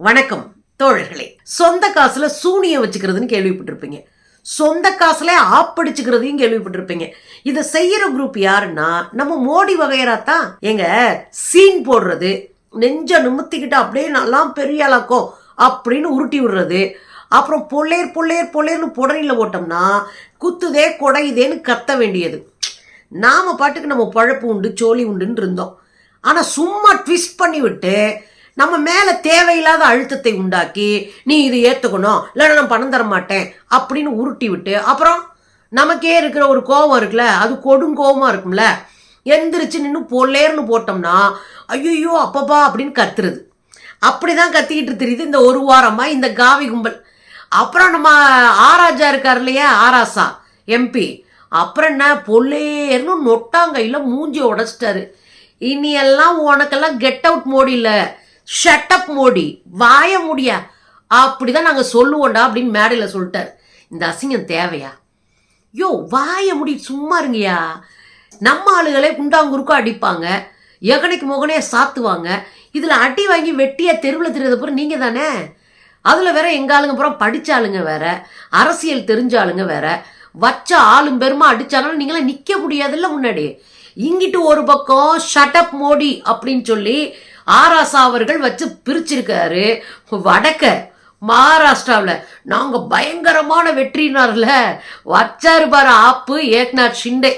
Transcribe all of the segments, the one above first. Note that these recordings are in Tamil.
வணக்கம் தோழர்களே. சொந்த காசுல சூனியம் வச்சுக்கிறதுன்னு கேள்விப்பட்டிருப்பீங்க. சொந்த காசுல ஆப்படிச்சுக்கிறதையும் கேள்விப்பட்டிருப்பீங்க. இதை செய்யற குரூப் யாருன்னா நம்ம மோடி வகையரா தான் எங்க சீன் போடுறது நெஞ்ச நிமித்திக்கிட்டு அப்படியே நல்லா பெரிய ஆளாக்கும் அப்படின்னு உருட்டி விடுறது அப்புறம் பொல்லேர் பொல்லேர் பொல்லேர்னு புடனில் ஓட்டோம்னா குத்துதே குடையுதேன்னு கத்த வேண்டியது. நாம் பாட்டுக்கு நம்ம பழப்பு உண்டு சோழி உண்டுன்னு இருந்தோம். ஆனால் சும்மா ட்விஸ்ட் பண்ணி விட்டு நம்ம மேல தேவையில்லாத அழுத்தத்தை உண்டாக்கி நீ இது ஏத்துக்கணும் இல்லைன்னா நான் பணம் தர மாட்டேன் அப்படின்னு உருட்டி விட்டு அப்புறம் நமக்கே இருக்கிற ஒரு கோபம் இருக்குல்ல அது கொடுங்கோபமா இருக்கும்ல. எந்திரிச்சு நின்று பொல்லேர்னு போட்டோம்னா ஐயோ அப்பப்பா அப்படின்னு கத்துறது. அப்படிதான் கத்திக்கிட்டு தெரியுது இந்த ஒரு வாரமா இந்த காவி கும்பல். அப்புறம் நம்ம ஆராஜா இருக்கார் இல்லையா ஆராசா எம்பி. அப்புறம் என்ன பொல்லேர்னு நொட்டாங்கையில் மூஞ்சி உடச்சிட்டாரு. இனி எல்லாம் உனக்கெல்லாம் get out Modi shut up Modi. வாய முடியா. அப்படிதான் நாங்க சொல்லுவோம்டா அப்படின்னு மேடையில சொல்லிட்டாரு. இந்த அசிங்கம் தேவையா? யோ வாய முடி சும்மா இருங்கயா நம்ம ஆளுகளே குண்டாங்குறுக்கும் அடிப்பாங்க. எகனைக்கு முகனே சாத்துவாங்க. இதில் அடி வாங்கி வெட்டியாக தெருவில் தெரியாத பிறகு நீங்கள் தானே? அதில் வேற எங்கள் ஆளுங்க அப்புறம் படித்த ஆளுங்க வேற. அரசியல் தெரிஞ்ச ஆளுங்க வேற. வச்ச ஆளும் பெருமா அடிச்சாலும் நீங்களாம் நிற்க முடியாதுல்ல முன்னாடி. இங்கிட்டு ஒரு பக்கம் ஷட்டப் மோடி அப்படின்னு சொல்லி ஆராசா அவர்கள் வச்சு பிரிச்சிருக்காரு. வடக்க மகாராஷ்டிராவில். நாங்கள் பயங்கரமான வெற்றினார்ல. வச்சாரு பாரு ஆப்பு ஏக்நாத் ஷிண்டே.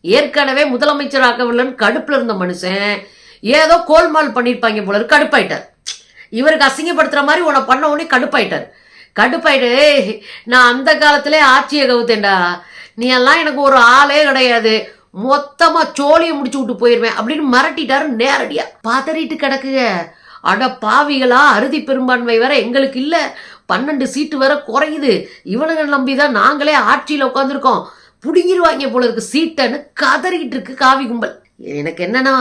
ஏற்கனவே முதலமைச்சர் கடுப்பில் இருந்த மனுஷன். ஏதோ கோல்மால் பண்ணியிருப்பாங்க போல கடுப்பாயிட்டார். இவருக்கு அசிங்கப்படுத்துற மாதிரி உன்னை பண்ண உடனே கடுப்பாயிட்டார். கடுப்பாயிட்டு நான் அந்த காலத்திலே ஆட்சியை கவுத்தேன்டா. நீ எல்லாம் எனக்கு ஒரு ஆளே கிடையாது. மொத்தமா சோழியை முடிச்சு விட்டு போயிருவேன் அப்படின்னு மிரட்டிட்டாரு நேரடியா. பதறிட்டு கிடக்குங்க. அட பாவிகளா அறுதி பெரும்பான்மை வேற எங்களுக்கு இல்ல. பன்னெண்டு சீட்டு வேற குறையுது. இவனுங்க நம்பிதான் நாங்களே ஆட்சியில உட்காந்துருக்கோம் புடுங்கிடுவாங்க போல இருக்கு சீட்டன்னு கதறிக்கிட்டு இருக்கு காவி கும்பல். எனக்கு என்னன்னா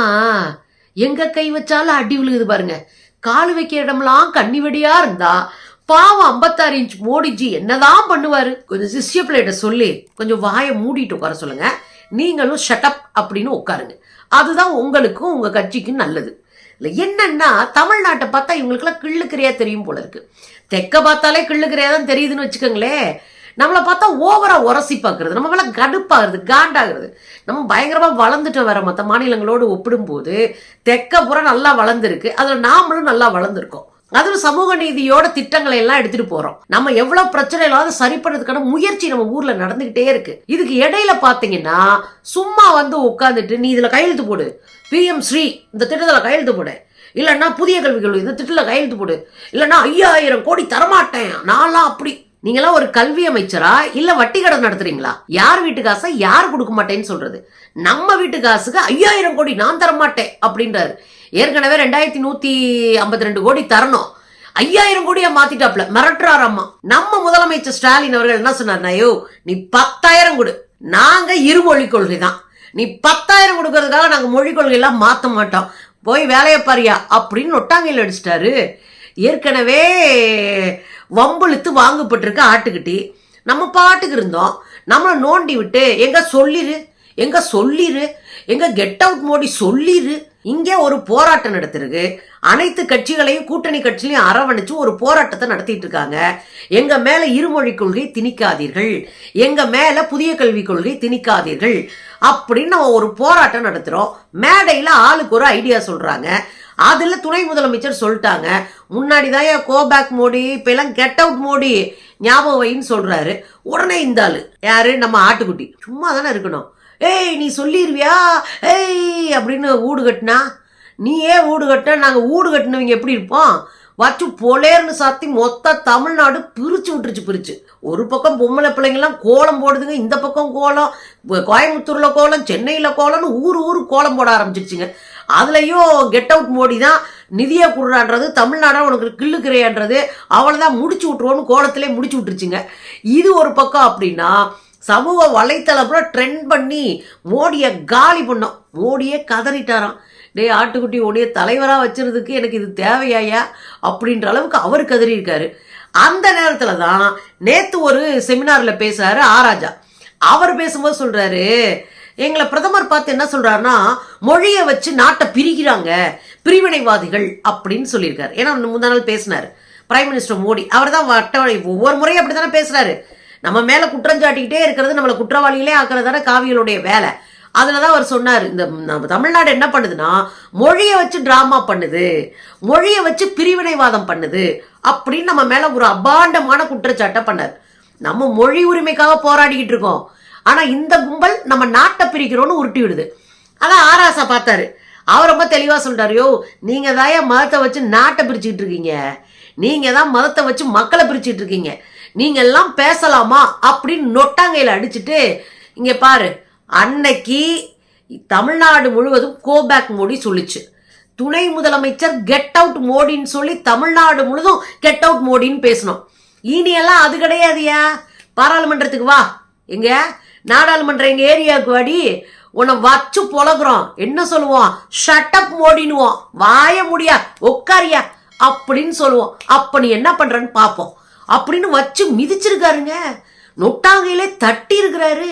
எங்க கை வச்சாலும் அடி விழுகுது பாருங்க. கால் வைக்கிற இடமெல்லாம் கண்ணி வெடியா இருந்தா பாவம் ஐம்பத்தாறு இன்ச் மோடிஜி என்னதான் பண்ணுவாரு? கொஞ்சம் சிஷ்ய பிள்ளைகிட்ட சொல்லி. கொஞ்சம் வாயை மூடிட்டு உட்கார சொல்லுங்க. நீங்களும் ஷட்டப் அப்படின்னு உட்காருங்க. அதுதான் உங்களுக்கும் உங்க கட்சிக்கும் நல்லது. இல்லை என்னன்னா தமிழ்நாட்டை பார்த்தா இவங்களுக்குலாம் கிள்ளுக்கிறையா தெரியும் போல இருக்கு. தெக்க பார்த்தாலே கிள்ளுக்கிறையா தான் தெரியுதுன்னு வச்சுக்கோங்களேன் நம்மளை பார்த்தா ஓவரா உரசி பார்க்கறது நம்ம மேலே கடுப்பாகிறது காண்டாகிறது. நம்ம பயங்கரமா வளர்ந்துட்டு வர மற்ற மாநிலங்களோடு ஒப்பிடும்போது தெக்க புறம் நல்லா வளர்ந்துருக்கு அதில் நாமளும் நல்லா வளர்ந்துருக்கோம். அதுவும் சமூக நீதியோட திட்டங்களை எல்லாம் எடுத்துட்டு போறோம். நம்ம எவ்வளவு பிரச்சனை இல்லாத சரி பண்ணுறதுக்கான முயற்சி நம்ம ஊர்ல நடந்துகிட்டே இருக்கு. இதுக்கு இடையில பாத்தீங்கன்னா சும்மா வந்து உட்காந்துட்டு நீ இதுல கையெழுத்து போடு. பிஎம் ஸ்ரீ இந்த திட்டத்துல கையெழுத்து போடு. இல்லைன்னா புதிய கல்விக் கொள்கை இந்த திட்டத்தில் கையெழுத்து போடு. இல்லைன்னா ஐயாயிரம் கோடி தரமாட்டேன். நான்லாம் அப்படி நீங்களாம் ஒரு கல்வி அமைச்சரா? இல்ல வட்டி கடன் நடத்துறீங்களா? யார் வீட்டு காசை யார் கொடுக்க மாட்டேன்னு சொல்றது? நம்ம வீட்டு காசுக்கு ஐயாயிரம் கோடி நான் தர மாட்டேன் அப்படின்றாரு. ஏற்கனவே ரெண்டாயிரத்தி நூத்தி ஐம்பத்தி ரெண்டு கோடி தரணும். ஐயாயிரம் கோடியா மாத்திட்டாப்ல மிரட்டுறாரு அம்மா. நம்ம முதலமைச்சர் ஸ்டாலின் அவர்கள் என்ன சொன்னார்? ஐயோ நீ பத்தாயிரம் கொடு. நாங்க இருமொழி கொள்கை தான். நீ பத்தாயிரம் கொடுக்கறதுக்காக நாங்க மொழி கொள்கை எல்லாம் மாத்த மாட்டோம். போய் வேலையை பாரியா? அப்படின்னு ஒட்டாங்கையில் அடிச்சிட்டாரு. ஏற்கனவே வம்புழுத்து வாங்கப்பட்டிருக்க ஆட்டுக்குட்டி. நம்ம பாட்டுக்கு இருந்தோம். நம்மளை நோண்டி விட்டு எங்க சொல்லிரு? எங்க சொல்லிரு? எங்க கெட் அவுட் மோடி சொல்லிரு? இங்கே ஒரு போராட்டம் நடத்திருக்கு. அனைத்து கட்சிகளையும் கூட்டணி கட்சிகளையும் அரவணைச்சு ஒரு போராட்டத்தை நடத்திட்டு இருக்காங்க. எங்க மேல இருமொழி கொள்கை திணிக்காதீர்கள். எங்க மேல புதிய கல்விக் கொள்கை திணிக்காதீர்கள். அப்படின்னு நம்ம ஒரு போராட்டம் நடத்துறோம். மேடையில ஆளுக்கு ஒரு ஐடியா சொல்றாங்க. அதில் துணை முதலமைச்சர் சொல்லிட்டாங்க. முன்னாடி தான் கோபேக் மோடி இப்போ எல்லாம் கெட் அவுட் மோடி ஞாபகம் வைன்னு சொல்கிறாரு உடனே இந்த ஆள் யாரு? நம்ம ஆட்டுக்குட்டி. சும்மா தானே இருக்கணும். ஏய் நீ சொல்லிடுவியா ஏய் அப்படின்னு ஊடு கட்டினா நீ ஏன் ஊடு கட்டினா? நாங்கள் ஊடு கட்டினவங்க எப்படி இருப்போம்? வச்சு பொலேர்னு சாத்தி மொத்த தமிழ்நாடு பிரிச்சு விட்டுருச்சு பிரிச்சு. ஒரு பக்கம் பொம்பளை பிள்ளைங்கெல்லாம் கோலம் போடுதுங்க இந்த பக்கம் கோலம். கோயம்புத்தூரில் கோலம் சென்னையில் கோலம்னு ஊர் ஊர் கோலம் போட ஆரம்பிச்சிருச்சுங்க. அதுலேயும் கெட் அவுட் மோடி தான் நிதியை கொடுறான்றது தமிழ்நாடா உனக்கு கிள்ளுக்கிறையான்றது அவளை தான் முடிச்சு விட்ருவோன்னு கோலத்திலே முடிச்சு விட்டுருச்சுங்க. இது ஒரு பக்கம் அப்படின்னா சமூக வலைத்தளம்ல ட்ரெண்ட் பண்ணி மோடியை காலி பண்ணோம். மோடியே கதறிட்டாராம். டேய் ஆட்டுக்குட்டி உடைய தலைவராக வச்சுருதுக்கு எனக்கு இது தேவையாயா அப்படின்ற அளவுக்கு அவர் கதறியிருக்காரு. அந்த நேரத்தில் தான் நேற்று ஒரு செமினாரில் பேசுகிறாரு ஆராஜா அவர் பேசும்போது சொல்கிறாரு எங்களை பிரதமர் பார்த்து என்ன சொல்றாருன்னா மொழியை வச்சு நாட்டை பிரிக்கிறாங்க பிரிவினைவாதிகள் அப்படின்னு சொல்லியிருக்காரு. ஏன்னா முந்தா நாள் பேசினார். பிரைம் மினிஸ்டர் மோடி அவர் தான் வட்டவணை ஒவ்வொரு முறையும் அப்படி தானே பேசுறாரு. நம்ம மேலே குற்றஞ்சாட்டிக்கிட்டே இருக்கிறது நம்மளை குற்றவாளிகளே ஆக்கிறது தானே காவியலுடைய வேலை. அதில் தான் அவர் சொன்னார் இந்த நம்ம தமிழ்நாடு என்ன பண்ணுதுன்னா மொழியை வச்சு ட்ராமா பண்ணுது மொழியை வச்சு பிரிவினைவாதம் பண்ணுது அப்படின்னு நம்ம மேலே ஒரு அபாண்டமான குற்றச்சாட்டை பண்ணார். நம்ம மொழி உரிமைக்காக போராடிக்கிட்டு இருக்கோம். ஆனால் இந்த கும்பல் நம்ம நாட்டை பிரிக்கிறோன்னு உருட்டி விடுது அதான் ஆராசா பார்த்தாரு. அவர் ரொம்ப தெளிவாக சொல்கிறார் யோ நீங்கள் தான் மதத்தை வச்சு நாட்டை பிரிச்சுக்கிட்டு இருக்கீங்க. நீங்கள் தான் மதத்தை வச்சு மக்களை பிரிச்சுட்டு இருக்கீங்க. நீங்கள் எல்லாம் பேசலாமா? அப்படின்னு நொட்டாங்கையில் அடிச்சுட்டு இங்கே பாரு அன்னைக்கு தமிழ்நாடு முழுவதும் கோபேக் மோடி சொல்லிச்சு. துணை முதலமைச்சர் கெட் அவுட் மோடின்னு சொல்லி தமிழ்நாடு முழுதும் கெட் அவுட் மோடின்னு பேசணும் இனியெல்லாம் அது கிடையாதுயா பாராளுமன்றத்துக்கு வா. எங்க? நாடாளுமன்ற எங்கள் ஏரியாவுக்கு வாடி உன்னை வச்சு பொழகுறோம் என்ன சொல்லுவோம்? ஷட்டப் மோடினுவோம் வாய முடியா உட்காரியா? அப்படின்னு சொல்லுவோம். அப்ப நீ என்ன பண்றன்னு பார்ப்போம். அப்படின்னு வச்சு மிதிச்சிருக்காருங்க. நொட்டாங்கையிலே தட்டி இருக்கிறாரு.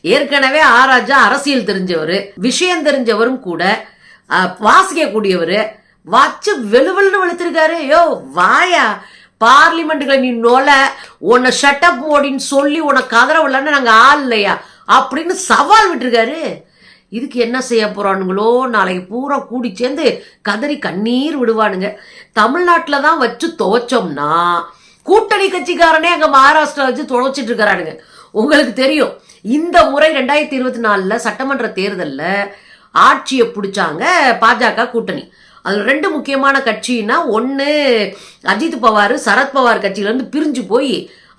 ஏற்கனவே ஆராஜா அரசியல் தெரிஞ்சவர் விஷயம் தெரிஞ்சவரும் கூட வாசிக்கக்கூடியவர். வச்சு வெளுவெளுன்னு வெளுத்திருக்காரு. யோ வாயா. பார்லிமெண்ட்டுகளை நீ நொல உன்னை ஷட்டப் மோடின்னு சொல்லி உன்னை கதற நாங்கள் ஆள் இல்லையா? அப்படின்னு சவால் விட்டுருக்காரு. இதுக்கு என்ன செய்ய போகிறானுங்களோ நாளைக்கு பூரா கூடி சேர்ந்து கதறி கண்ணீர் விடுவானுங்க. தமிழ்நாட்டில் தான் வச்சு துவைச்சோம்னா கூட்டணி கட்சிக்காரனே அங்கே மகாராஷ்டிரா வச்சு துவைச்சிட்டு இருக்கிறானுங்க. உங்களுக்கு தெரியும் இந்த முறை ரெண்டாயிரத்தி இருபத்தி நாலில் சட்டமன்ற தேர்தலில் ஆட்சியை பிடிச்சாங்க பாஜக கூட்டணி. அதில் ரெண்டு முக்கியமான கட்சின்னா ஒன்று அஜித் பவார் சரத்பவார் கட்சியிலேருந்து பிரிஞ்சு போய்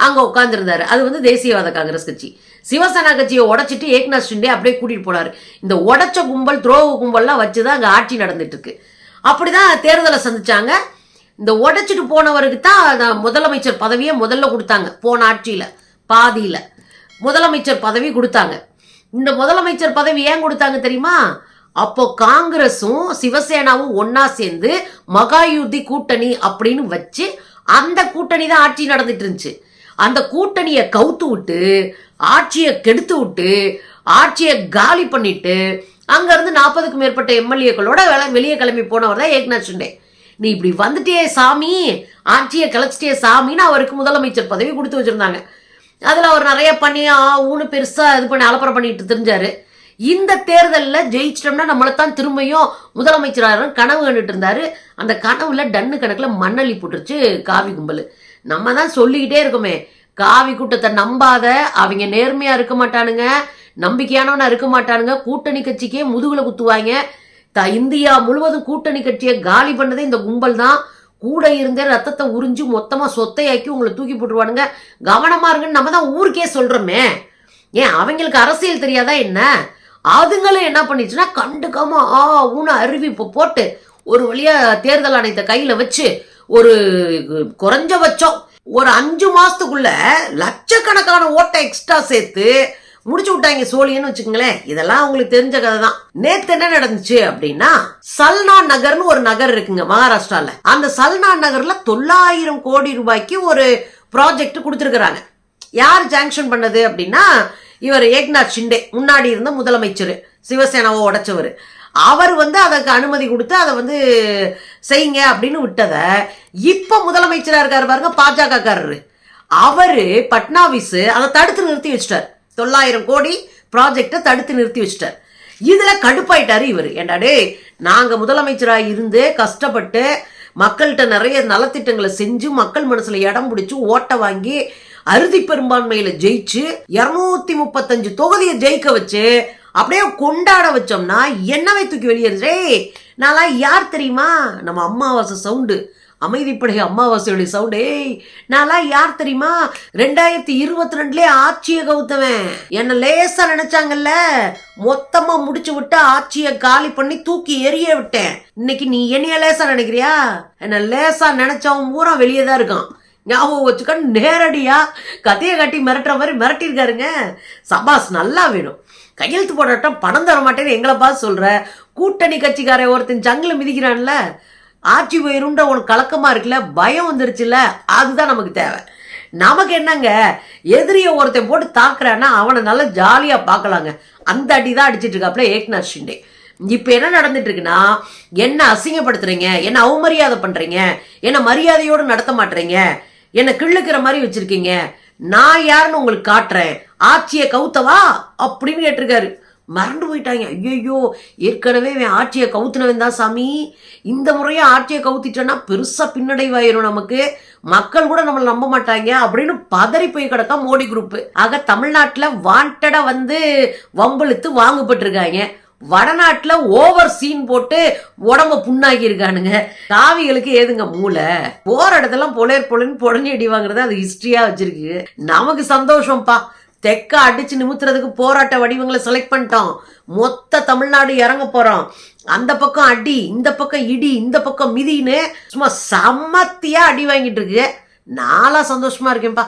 அங்கே உட்காந்துருந்தாரு அது வந்து தேசியவாத காங்கிரஸ் கட்சி. சிவசேனா கட்சியை உடைச்சிட்டு ஏக்நாத் ஷிண்டே அப்படியே கூட்டிகிட்டு போனாரு. இந்த உடச்ச கும்பல் துரோக கும்பல்லாம் வச்சு தான் அங்கே ஆட்சி நடந்துட்டு இருக்கு அப்படிதான் தேர்தலை சந்திச்சாங்க. இந்த உடைச்சிட்டு போனவருக்கு தான் முதலமைச்சர் பதவியை முதல்ல கொடுத்தாங்க போன ஆட்சியில் பாதியில். முதலமைச்சர் பதவி கொடுத்தாங்க. இந்த முதலமைச்சர் பதவி ஏன் கொடுத்தாங்க தெரியுமா? அப்போ காங்கிரஸும் சிவசேனாவும் ஒன்னா சேர்ந்து மகாயுத்தி கூட்டணி அப்படின்னு வச்சு அந்த கூட்டணி தான் ஆட்சி நடந்துட்டு இருந்துச்சு. அந்த கூட்டணியை கவுத்து விட்டு ஆட்சியை கெடுத்து விட்டு ஆட்சியை காலி பண்ணிட்டு அங்கேருந்து நாற்பதுக்கும் மேற்பட்ட எம்எல்ஏக்களோட வெளியே கிளம்பி போனவர் தான் ஏக்நாத் ஷிண்டே. நீ இப்படி வந்துட்டே சாமி ஆட்சியை கலைச்சிட்டே சாமின்னு அவருக்கு முதலமைச்சர் பதவி கொடுத்து வச்சிருந்தாங்க. அதில் அவர் நிறைய பண்ணி ஆ ஊனு பெருசாக இது பண்ணி அலப்பறை பண்ணிட்டு தெரிஞ்சாரு. இந்த தேர்தலில் ஜெயிச்சிட்டோம்னா நம்மளை தான் திரும்பியும் முதலமைச்சராக கனவு கண்டுட்டு இருந்தாரு. அந்த கனவுல டன்னு கணக்கில் மண்ணள்ளி போட்டுருச்சு காவி கும்பல். நம்ம தான் சொல்லிக்கிட்டே இருக்கோமே காவி கூட்டத்தை நம்பாத அவங்க நேர்மையா இருக்க மாட்டானுங்க நம்பிக்கையானவனா இருக்க மாட்டானுங்க கூட்டணி கட்சிக்கே முதுகுல குத்துவாங்க. த இந்தியா முழுவதும் கூட்டணி கட்சியை காலி பண்ணதே இந்த கும்பல் தான். கூட இருந்தே ரத்தத்தை உறிஞ்சு மொத்தமாக சொத்தையாக்கி உங்களை தூக்கி போட்டுருவானுங்க. கவனமா இருக்குன்னு நம்ம தான் ஊருக்கே சொல்றோமே. ஏன் அவங்களுக்கு அரசியல் தெரியாதா என்ன? அதுங்களும் என்ன பண்ணிச்சுன்னா கண்டுக்காம ஆ ஊன அறிவிப்பு போட்டு ஒரு வழியாக தேர்தல் ஆணையத்தை கையில் வச்சு ஒரு குறைஞ்சபட்சம் ஒரு அஞ்சு மாதத்துக்குள்ள லட்சக்கணக்கான ஓட்டை எக்ஸ்ட்ரா சேர்த்து முடிச்சு விட்டாங்க சோழியன்னு வச்சுக்கோங்களேன். இதெல்லாம் உங்களுக்கு தெரிஞ்ச கதை தான். நேத்து என்ன நடந்துச்சு அப்படின்னா சல்னா நகர்னு ஒரு நகர் இருக்குங்க மகாராஷ்டிரால. அந்த சல்னா நகர்ல தொள்ளாயிரம் கோடி ரூபாய்க்கு ஒரு ப்ராஜெக்ட் கொடுத்துருக்குறாங்க. யார் ஜாங்ஷன் பண்ணது அப்படின்னா இவர் ஏக்நாத் ஷிண்டே முன்னாடி இருந்த முதலமைச்சர் சிவசேனாவை உடைச்சவர். அவர் வந்து அதற்கு அனுமதி கொடுத்து அதை வந்து செய்யுங்க அப்படின்னு விட்டதை இப்போ முதலமைச்சராக இருக்கார் பாருங்க பாஜகக்காரர். அவர் பட்னாவிஸ் அதை தடுத்து நிறுத்தி வச்சிட்டார். தொள்ளாயிரம் கோடி ப்ராஜெக்டை தடுத்து நிறுத்தி வச்சிட்டார். இதில் கடுப்பாயிட்டாரு இவர். என்னடே நாங்கள் முதலமைச்சராக இருந்து கஷ்டப்பட்டு மக்கள்கிட்ட நிறைய நலத்திட்டங்களை செஞ்சு மக்கள் மனசில் இடம் பிடிச்சி ஓட்டை வாங்கி அறுதி பெரும்பான்மையில ஜெயிச்சு இருநூத்தி முப்பத்தஞ்சு தொகுதியை ஜெயிக்க வச்சு அப்படியே கொண்டாட வச்சோம்னா என்னவே தூக்கி வெளியேறே நான்லாம் யார் தெரியுமா? நம்ம அம்மாவாசை சவுண்டு. அமைதிப்படை அம்மாவாசையுடைய சவுண்டு. ஏய் நான்லாம் யார் தெரியுமா? ரெண்டாயிரத்தி இருபத்தி ரெண்டுலயே ஆட்சியை கவுத்தவன். என்ன லேசா நினைச்சாங்கல்ல. மொத்தமா முடிச்சு விட்டு ஆட்சியை காலி பண்ணி தூக்கி எரிய விட்டேன். இன்னைக்கு நீ என்னைய லேசா நினைக்கிறியா? என்ன லேசா நினைச்சவன் பூரா வெளியே தான் இருக்கான். ஞாபகம் வச்சுக்கணும் நேரடியாக கதையை கட்டி மிரட்டுற மாதிரி மிரட்டியிருக்காருங்க. சபாஸ் நல்லா வேணும். கையெழுத்து போடட்டும் பணம் தர மாட்டேன்னு எங்களை பார்த்து சொல்கிற கூட்டணி கட்சிக்காரன் ஒருத்தன் ஜங்கில மிதிக்கிறான்ல. ஆட்சி போயிருன்ற உனக்கு கலக்கமாக இருக்குல்ல? பயம் வந்துருச்சுல்ல? அதுதான் நமக்கு தேவை. நமக்கு என்னங்க? எதிரிய ஒருத்தன் போட்டு தாக்குறான்னா அவனை நல்லா ஜாலியாக பார்க்கலாங்க. அந்த அடி தான் அடிச்சிட்டு இருக்காப்புல ஏக்நாத் ஷிண்டே. இப்போ என்ன நடந்துட்டு இருக்குன்னா என்ன அசிங்கப்படுத்துறீங்க? என்ன அவமரியாதை பண்ணுறீங்க என்ன மரியாதையோடு நடத்த மாட்டுறீங்க என்ன கிள்ளுக்கிற மாதிரி வச்சிருக்கீங்க. நான் யாருன்னு உங்களுக்கு காட்டுறேன். ஆட்சியை கவுத்தவா? அப்படின்னு கேட்டிருக்காரு. மறந்து போயிட்டாங்க. ஐயோ ஏற்கனவே இவன் ஆட்சியை கவுத்துனவன் தான் சாமி. இந்த முறையை ஆட்சியை கவுத்திட்டோன்னா பெருசாக பின்னடைவாயிரும் நமக்கு. மக்கள் கூட நம்மளை நம்ப மாட்டாங்க அப்படின்னு பதறி போய் கிடக்கா மோடி குரூப் ஆக தமிழ்நாட்டில் வாண்டடாக வந்து வம்பளுத்து வாங்கப்பட்டிருக்காங்க வடநாட்டில் ஓவர் சீன் போட்டு உடம்ப புண்ணாக்கி இருக்கானுங்க காவிகளுக்கு ஏதுங்க மூளை? போற இடத்தெல்லாம் பொலேர் பொலன்னு புடஞ்சி அடி வாங்குறது அது ஹிஸ்டரியா வச்சிருக்கு. நமக்கு சந்தோஷம்ப்பா தெக்க அடிச்சு நிமித்துறதுக்கு போராட்ட வடிவங்களை செலக்ட் பண்ணிட்டோம். மொத்த தமிழ்நாடு இறங்க போறோம். அந்த பக்கம் அடி இந்த பக்கம் இடி இந்த பக்கம் மிதின்னு சும்மா சமத்தியா அடி வாங்கிட்டு இருக்கு. நாளா சந்தோஷமா இருக்கேன்ப்பா.